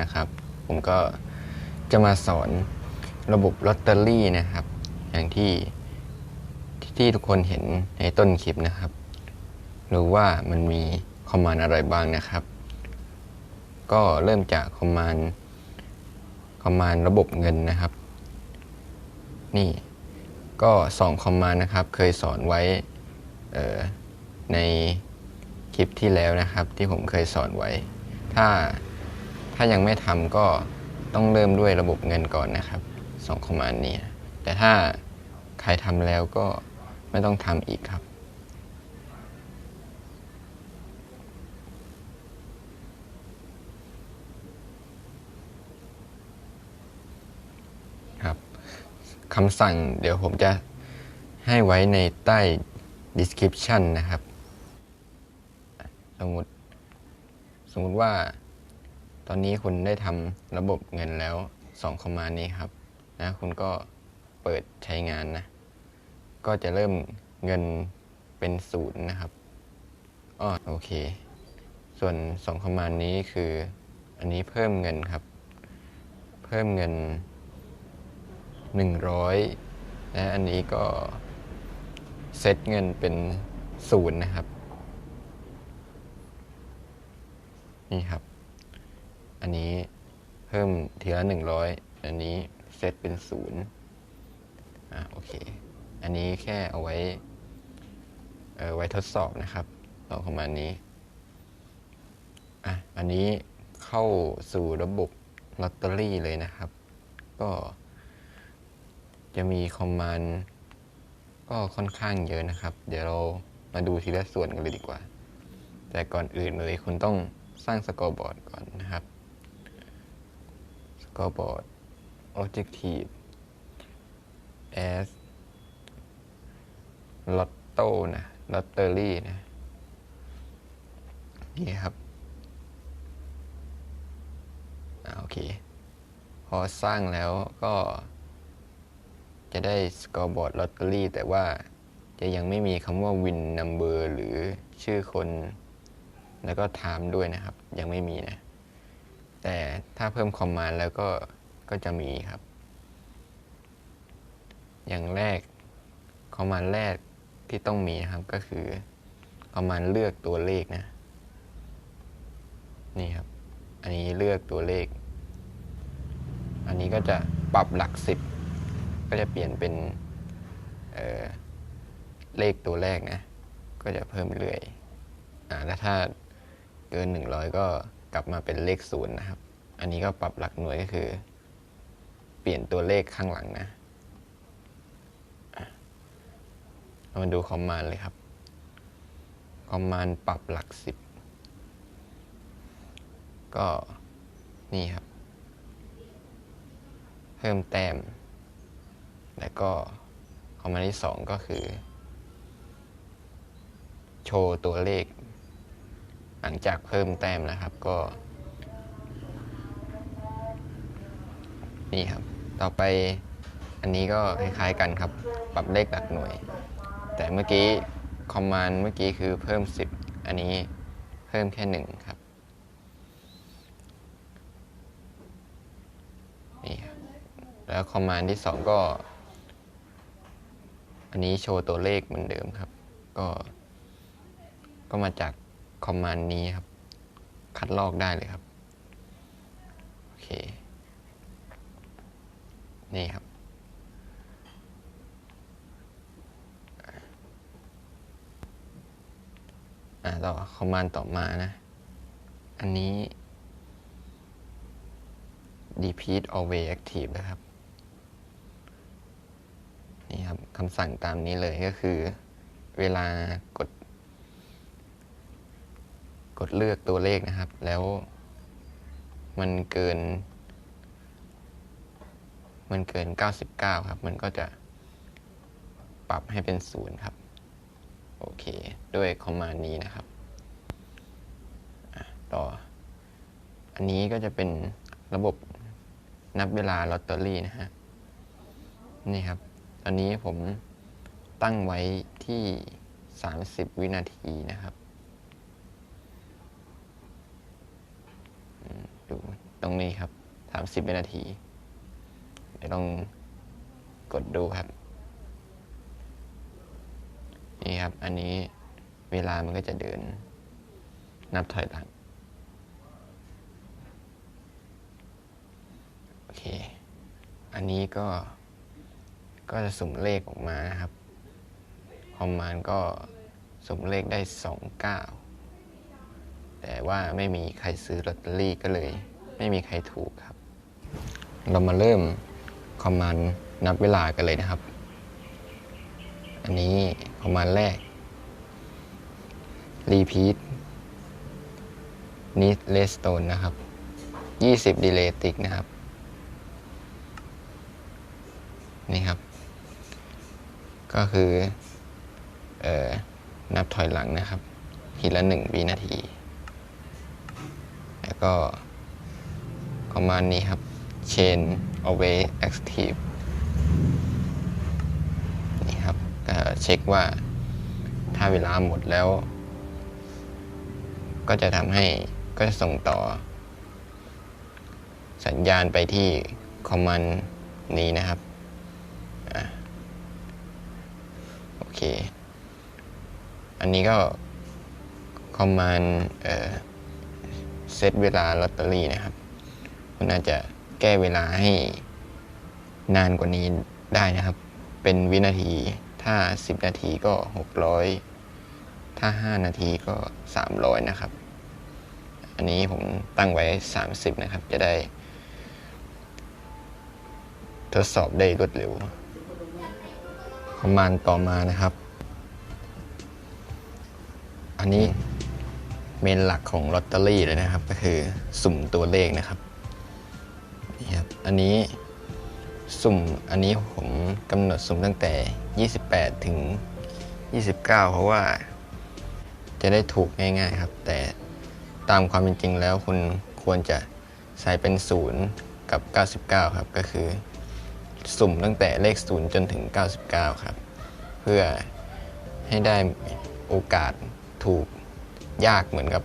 นะครับ ผมก็จะมาสอนระบบลอตเตอรี่นะครับ อย่างที่ที่ทุกคนเห็นในต้นคลิปนะครับหรือว่ามันมีคอมมานด์อะไรบ้างนะครับ ก็เริ่มจากคอมมานด์คอมมานด์ระบบเงินนะครับ นี่ก็สองคอมมานด์นะครับ เคยสอนไว้เออในคลิปที่แล้วนะครับ ที่ผมเคยสอนไว้ ถ้า ถ้ายังไม่ทำก็ต้องเริ่มด้วยระบบเงินก่อนนะครับสองคอมมานด์นี้ แต่ถ้าใครทำแล้วก็ไม่ต้องทำอีกครับ ครับคำสั่งเดี๋ยวผมจะให้ไว้ในใต้ description นะครับ สมมติสมมติว่า ตอนนี้คุณได้ทำระบบเงินแล้ว2คอมมานด์นี้ครับนะคุณก็เปิดใช้งานนะ ก็จะเริ่มเงินเป็นศูนย์นะครับอ้อโอเค ส่วน2คอมมานด์นี้คือ อันนี้เพิ่มเงินครับ เพิ่มเงิน 100 และอันนี้ก็เซตเงินเป็นศูนย์นะครับ นี่ครับ อันนี้เพิ่มทีละหนึ่งร้อยอันนี้เซตเป็นศูนย์อ่าโอเค อันนี้แค่เอาไว้เออไว้ทดสอบนะครับต่อประมาณนี้อะอันนี้เข้าสู่ระบบลอตเตอรี่เลยนะครับ ก็ จะมีคอมมานด์ก็ค่อนข้างเยอะนะครับ เดี๋ยวเรามาดูทีละส่วนกันเลยดีกว่า แต่ก่อนอื่นเลยคุณต้องสร้างสกอร์บอร์ดก่อนนะครับ สกอร์บอร์ด objective as lotto นะ lottery นะ นี่ครับอ่าโอเค พอสร้างแล้วก็จะได้สกอร์บอร์ดลอตเตอรี่แต่ว่าจะยังไม่มีคำว่า win number หรือชื่อคน แล้วก็ time ด้วยนะครับ ยังไม่มีนะ แต่ถ้าเพิ่มคอมมานด์แล้วก็ก็จะมีครับ อย่างแรกคอมมานด์แรกที่ต้องมีครับก็คือคอมมานด์เลือกตัวเลขนะ นี่ครับ อันนี้เลือกตัวเลข อันนี้ก็จะปรับหลักสิบก็จะเปลี่ยนเป็นเเลขตัวแรกนะ ก็จะเพิ่มเรื่อยอ่าแล้วถ้าเกินหนึ่งร้อยก็ กลับมาเป็นเลขศูนย์นะครับ อันนี้ก็ปรับหลักหน่วยก็คือ เปลี่ยนตัวเลขข้างหลังนะเรามาดูคอมมานด์เลยครับ คอมมานด์ปรับหลักสิบ ก็นี่ครับ เพิ่มแต้ม แล้วก็คอมมานด์ที่สองก็คือ โชว์ตัวเลข หลังจากเพิ่มแต้มนะครับก็ นี่ครับ ต่อไปอันนี้ก็คล้ายๆกันครับ ปรับเลขหลักหน่วย แต่เมื่อกี้คอมมานด์เมื่อกี้คือเพิ่ม 10 อันนี้เพิ่มแค่หนึ่งครับนี่ครับ แล้วคอมมานด์ที่สองก็ อันนี้โชว์ตัวเลขเหมือนเดิมครับ ก็ก็มาจาก คอมมานด์นี้ครับ คัดลอกได้เลยครับ โอเค นี่ครับ อ่าต่อคอมมานด์ต่อมานะ อันนี้ repeat always active นะครับ นี่ครับคำสั่งตามนี้เลยก็คือ เวลากด ดเลือกตัวเลขนะครับ แล้วมันเกิน มันเกิน 99 ครับ มันก็จะปรับให้เป็นศูนย์ครับ โอเค ด้วยคอมมานด์นี้นะครับต่อ อันนี้ก็จะเป็นระบบนับเวลาลอตเตอรี่นะฮะ นี่ครับ ตอนนี้ผมตั้งไว้ที่ 30 วินาทีนะครับ ตรงนี้ครับสามสิบวินาที เดี๋ยวต้องกดดูครับ นี่ครับ อันนี้เวลามันก็จะเดิน นับถอยหลัง โอเค อันนี้ก็ ก็จะสุ่มเลขออกมานะครับ คอมมานก็สุ่มเลขได้สองเก้าแต่ว่าไม่มีใครซื้อลอตเตอรี่ก็เลย ไม่มีใครถูกครับ เรามาเริ่มคอมมานด์นับเวลากันเลยนะครับ อันนี้คอมมานด์แรก repeat need redstone นะครับ 20 delay tick นะครับ นี่ครับ ก็คือเอ่อนับถอยหลังนะครับ ทีละหนึ่งวินาที แล้วก็ ประมาณนี้ครับ chain away active นี่ครับก็เช็คว่าถ้าเวลาหมดแล้ว ก็จะทำให้ก็จะส่งต่อ สัญญาณไปที่คอมมานด์นี้นะครับอโอเค อันนี้ก็คอมมานด์เซตเวลาลอตเตอรี่นะครับ คุณอาจจะแก้เวลาให้นานกว่านี้ได้นะครับ เป็นวินาที ถ้า 10 นาทีก็ 600 ถ้า 5 นาทีก็ 300 นะครับ อันนี้ผมตั้งไว้ 30 นะครับ จะได้ ทดสอบได้รวดเร็วคอมมานต่อมานะครับ อันนี้เมนหลักของลอตเตอรี่เลยนะครับ ก็คือสุ่มตัวเลขนะครับ นี่ครับอันนี้สุ่มอันนี้ผมกำหนดสุ่มตั้งแต่ 28 ถึง 29 เพราะว่า จะได้ถูกง่ายๆครับ แต่ตามความเป็นจริงแล้วคุณควรจะใส่เป็น 0 กับ 99 ครับ ก็คือ สุ่มตั้งแต่เลข 0 จนถึง 99 ครับ เพื่อให้ได้โอกาสถูกยากเหมือนกับ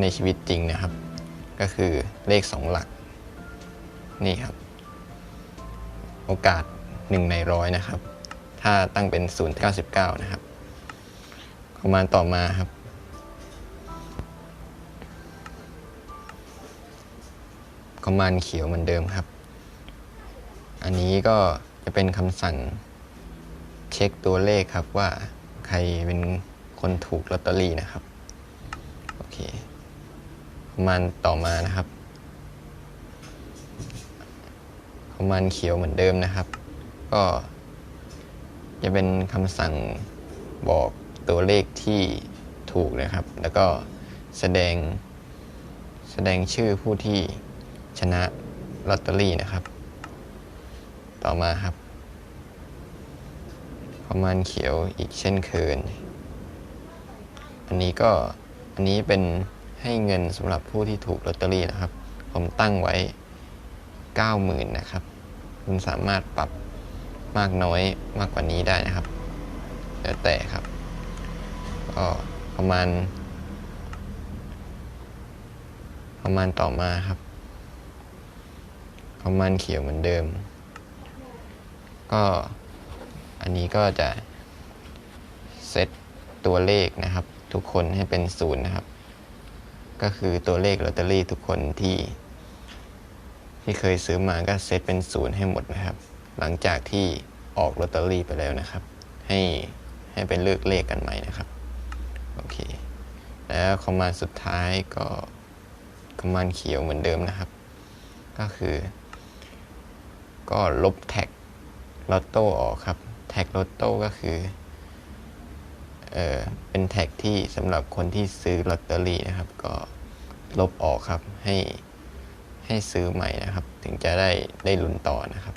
ในชีวิตจริงนะครับ ก็คือเลข 2 หลัก นี่ครับ โอกาส 1 ในร้อยนะครับ ถ้าตั้งเป็น 0 99 นะครับคอมมานต่อมาครับ คอมมานเขียวเหมือนเดิมครับ อันนี้ก็จะเป็นคำสั่งเช็คตัวเลขครับว่าใครเป็นคนถูกลอตเตอรี่นะครับ โอเค คอมมานต่อมานะครับ คอมมานเขียวเหมือนเดิมนะครับ ก็จะเป็นคำสั่งบอกตัวเลขที่ถูกนะครับ แล้วก็แสดงแสดงชื่อผู้ที่ชนะลอตเตอรี่นะครับ ต่อมาครับคอมมานเขียวอีกเช่นเคยอันนี้ก็อันนี้เป็นให้เงินสำหรับผู้ที่ถูกลอตเตอรี่นะครับ ผมตั้งไว้ 90,000 นะครับ คุณสามารถปรับมากน้อยมากกว่านี้ได้นะครับ แล้วแต่ครับก็ประมาณ ประมาณต่อมาครับ ประมาณเขียวเหมือนเดิม ก็อันนี้ก็จะเซตตัวเลขนะครับ ทุกคนให้เป็นศูนย์นะครับ ก็คือตัวเลขลอตเตอรี่ทุกคนที่ ที่เคยซื้อมาก็เซตเป็นศูนย์ให้หมดนะครับ หลังจากที่ออกลอตเตอรี่ไปแล้วนะครับ ให้ให้เป็นเลือกเลขกันใหม่นะครับ โอเค แล้วคอมมานด์สุดท้ายก็คอมมานด์เขียวเหมือนเดิมนะครับ ก็คือ ก็ลบแท็กลอตโต้ออกครับ แท็กลอตโต้ก็คือเออเป็นแท็กที่สำหรับคนที่ซื้อลอตเตอรี่นะครับ ก็ลบออกครับให้ ให้ซื้อใหม่นะครับ ถึงจะได้ได้ลุ้นต่อนะครับ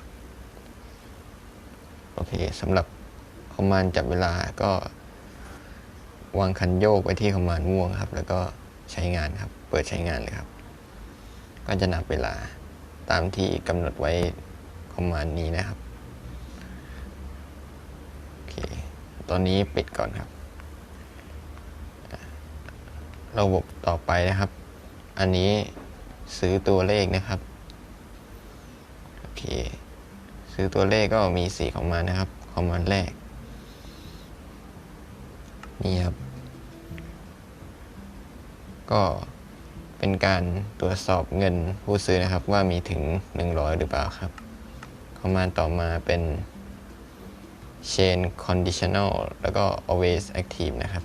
โอเคสำหรับคอมมานด์จับเวลาก็วางคันโยกไว้ที่คอมมานด์ม่วงครับ แล้วก็ใช้งานครับ เปิดใช้งานเลยครับ ก็จะนับเวลาตามที่กำหนดไว้คอมมานด์นี้นะครับโอเคตอนนี้ปิดก่อนครับ ระบบต่อไปนะครับ อันนี้ ซื้อตัวเลขนะครับ โอเค ซื้อตัวเลขก็มีสี่คอมมานด์นะครับ คอมมานด์แรก นี่ครับ ก็เป็นการตรวจสอบเงินผู้ซื้อนะครับ ว่ามีถึง 100 หรือเปล่าครับ คอมมานด์ต่อมาเป็น chain conditional แล้วก็ always active นะครับ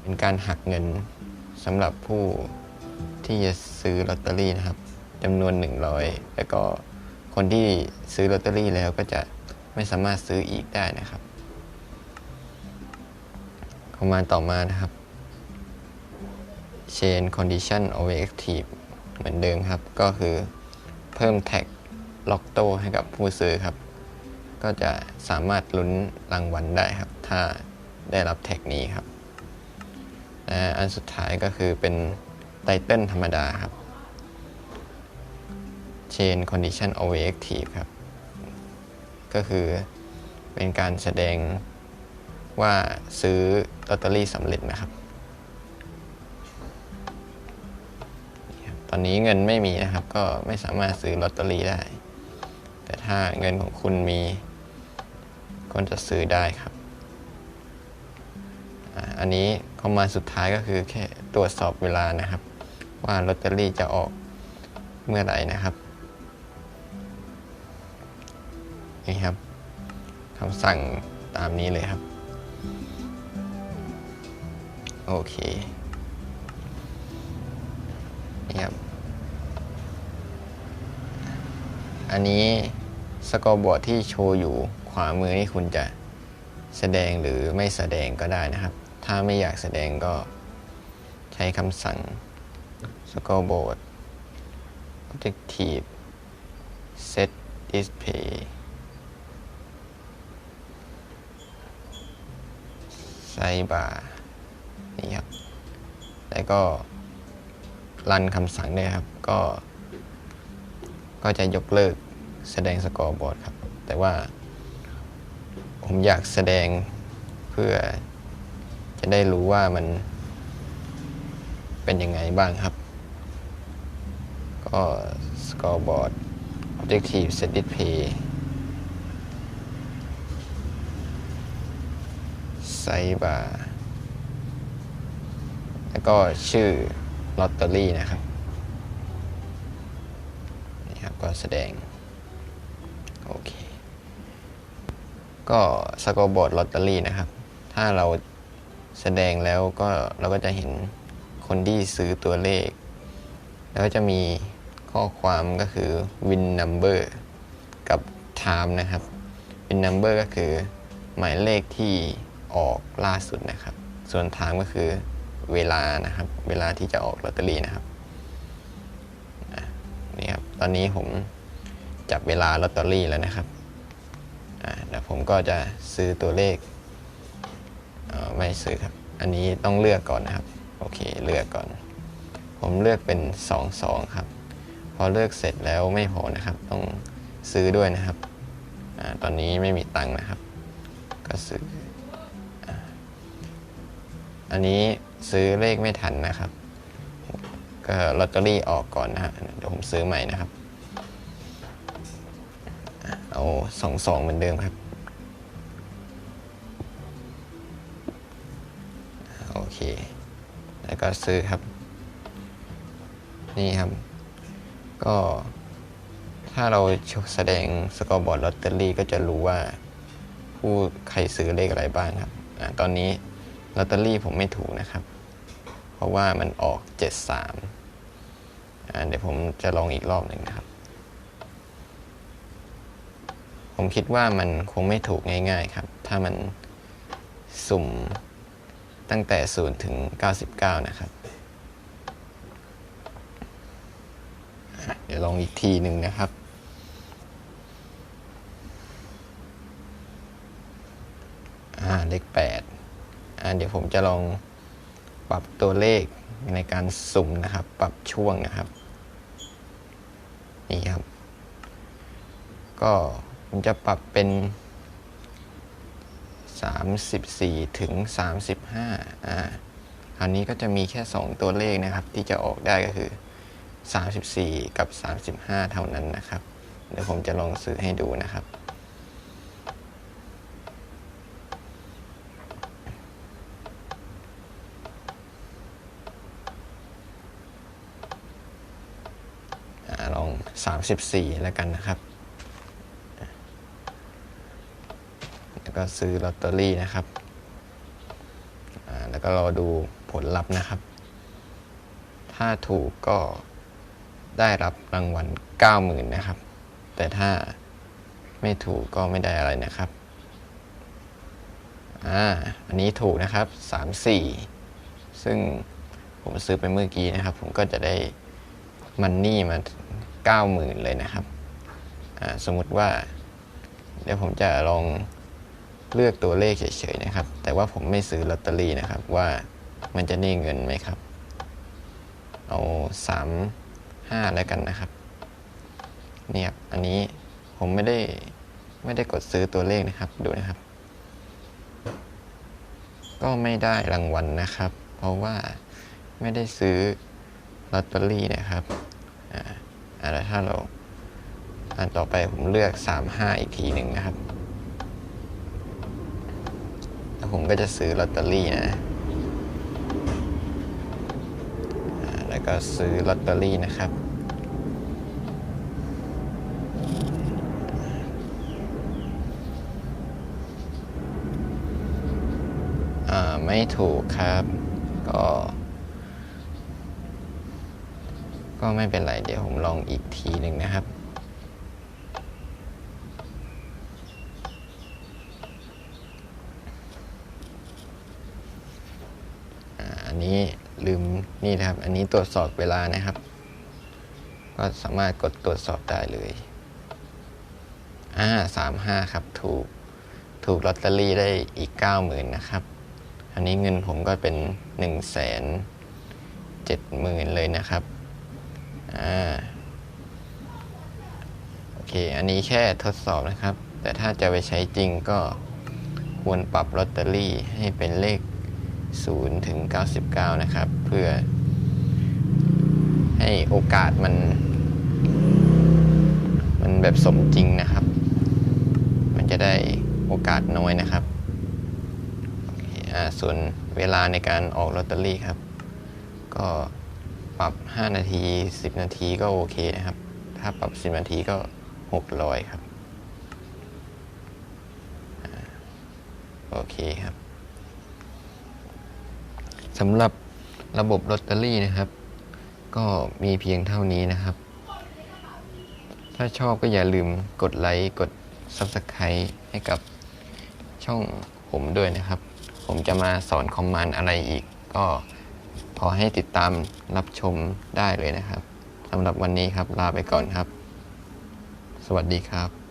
เป็นการหักเงินสำหรับผู้ ที่จะซื้อลอตเตอรี่นะครับจำนวน 100 แล้วก็คนที่ซื้อลอตเตอรี่แล้วก็จะไม่สามารถซื้ออีกได้นะครับคอมมานต่อมานะครับ chain condition always active เหมือนเดิมครับ ก็คือเพิ่มแท็กล็อกโต้ให้กับผู้ซื้อครับ ก็จะสามารถลุ้นรางวัลได้ครับ ถ้าได้รับแท็กนี้ครับ อันสุดท้ายก็คือเป็น ไตเติลธรรมดาครับ Chain Condition Always Active ครับ ก็คือเป็นการแสดงว่าซื้อลอตเตอรี่สำเร็จนะครับ ตอนนี้เงินไม่มีนะครับ ก็ไม่สามารถซื้อลอตเตอรี่ได้ แต่ถ้าเงินของคุณมีก็จะซื้อได้ครับ อันนี้คอมมาสุดท้ายก็คือแค่ตรวจสอบเวลานะครับ ว่าลอตเตอรี่จะออกเมื่อไหร่นะครับนี่ครับคำสั่งตามนี้เลยครับ โอเคนี่ครับ อันนี้สกอร์บอร์ดที่โชว์อยู่ขวามือนี่คุณจะแสดงหรือไม่แสดงก็ได้นะครับ ถ้าไม่อยากแสดงก็ใช้คำสั่ง scoreboard objective set display sidebar นี่ครับ แล้วก็รันคำสั่งได้ครับ ก็ ก็จะยกเลิกแสดงสกอร์บอร์ดครับ แต่ว่า ผมอยากแสดงเพื่อจะได้รู้ว่ามันเป็นยังไงบ้างครับ ก็ scoreboard objective set display sidebar แล้วก็ชื่อลอตเตอรี่นะครับ นี่ครับ ก็แสดง โอเค ก็สกอร์บอร์ดลอตเตอรี่นะครับ ถ้าเราแสดงแล้วก็เราก็จะเห็นคนที่ซื้อตัวเลข แล้วจะมี ข้อความก็คือ win number กับ time นะครับ win number ก็คือ หมายเลขที่ออกล่าสุดนะครับ ส่วน time ก็คือเวลานะครับ เวลาที่จะออกลอตเตอรี่นะครับนี่ครับ ตอนนี้ผมจับเวลาลอตเตอรี่แล้วนะครับเดี๋ยวผมก็จะซื้อตัวเลขเไม่ซื้อครับ อันนี้ต้องเลือกก่อนนะครับ โอเค เลือกก่อน ผมเลือกเป็น 2 2 ครับ อเลือกเสร็จแล้วไม่พอนะครับ ต้องซื้อด้วยนะครับอตอนนี้ไม่มีตังค์นะครับ ก็ซื้อ อันนี้ซื้อเลขไม่ทันนะครับ ก็ลอตเตอรี่ออกก่อนนะฮะเดี๋ยวผมซื้อใหม่นะครับ เอาสองสองเหมือนเดิมครับโอเค แล้วก็ซื้อครับ นี่ครับ ก็ถ้าเราแสดงสกอร์บอร์ดลอตเตอรี่ก็จะรู้ว่า ผู้ใครซื้อเลขอะไรบ้างครับอาตอนนี้ลอตเตอรี่ผมไม่ถูกนะครับ เพราะว่ามันออก 73อ่าเดี๋ยวผมจะลองอีกรอบหนึ่งนะครับ ผมคิดว่ามันคงไม่ถูกง่ายๆครับ ถ้ามันสุ่มตั้งแต่ 0 ถึง 99 นะครับอะ เดี๋ยวลองอีกทีหนึ่งนะครับ อ่า เลข8อ่า เดี๋ยวผมจะลองปรับตัวเลขในการสุ่มนะครับ ปรับช่วงนะครับ นี่ครับ ก็ผมจะปรับเป็น 34 ถึง 35 อ่า คราวนี้ก็จะมีแค่ 2 ตัวเลขนะครับ ที่จะออกได้ก็คือ 34 กับ 35 เท่านั้นนะครับ เดี๋ยวผมจะลองซื้อให้ดูนะครับอ่าลอง 34 แล้วกันนะครับ แล้วก็ซื้อลอตเตอรี่นะครับ แล้วก็รอดูผลลัพธ์นะครับ ถ้าถูกก็ ได้รับรางวัล 90,000 นะครับ แต่ถ้าไม่ถูกก็ไม่ได้อะไรนะครับ อ่า อันนี้ถูกนะครับ 34 ซึ่งผมซื้อไปเมื่อกี้นะครับ ผมก็จะได้มันนี่มา 90,000 เลยนะครับ อ่า สมมุติว่า เดี๋ยวผมจะลองเลือกตัวเลขเฉยๆนะครับ แต่ว่าผมไม่ซื้อลอตเตอรี่นะครับว่ามันจะได้เงินไหมครับ เอาสามห้าแล้วกันนะครับเนี่ยครับอันนี้ผมไม่ได้ไม่ได้กดซื้อตัวเลขนะครับดูนะครับ ก็ไม่ได้รางวัลนะครับ เพราะว่าไม่ได้ซื้อลอตเตอรี่นะครับอ่าอ่าแล้วถ้าเราอันต่อไปผมเลือกสามห้าอีกทีหนึ่งนะครับ แล้วผมก็จะซื้อลอตเตอรี่นะ แล้วก็ซื้อลอตเตอรี่นะครับ อ่า ไม่ถูกครับ ก็ ก็ไม่เป็นไรเดี๋ยวผมลองอีกทีหนึ่งนะครับอันนี้ลืมนี่นะครับ อันนี้ตรวจสอบเวลานะครับ ก็สามารถกดตรวจสอบได้เลยอ่าสามห้าครับถูกถูกลอตเตอรี่ได้อีกเก้าหมื่นนะครับ อันนี้เงินผมก็เป็นหนึ่งแสนเจ็ดหมื่นเลยนะครับอ่าโอเค อันนี้แค่ทดสอบนะครับ แต่ถ้าจะไปใช้จริงก็ควรปรับลอตเตอรี่ให้เป็นเลข 0 ถึง 99 นะครับ เพื่อให้โอกาสมัน มันแบบสมจริงนะครับ มันจะได้โอกาสน้อยนะครับ ส่วนเวลาในการออกลอตเตอรี่ครับ ก็ปรับ 5 นาที 10 นาทีก็โอเคนะครับ ถ้าปรับ 10 นาทีก็ 600 ครับอโอเคครับสำหรับระบบลอตเตอรี่นะครับ ก็มีเพียงเท่านี้นะครับ ถ้าชอบก็อย่าลืมกดไลค์ กด Subscribe ให้กับช่องผมด้วยนะครับ ผมจะมาสอนคอมมานด์อะไรอีก ก็ขอให้ติดตามรับชมได้เลยนะครับสำหรับวันนี้ครับลาไปก่อนครับ สวัสดีครับ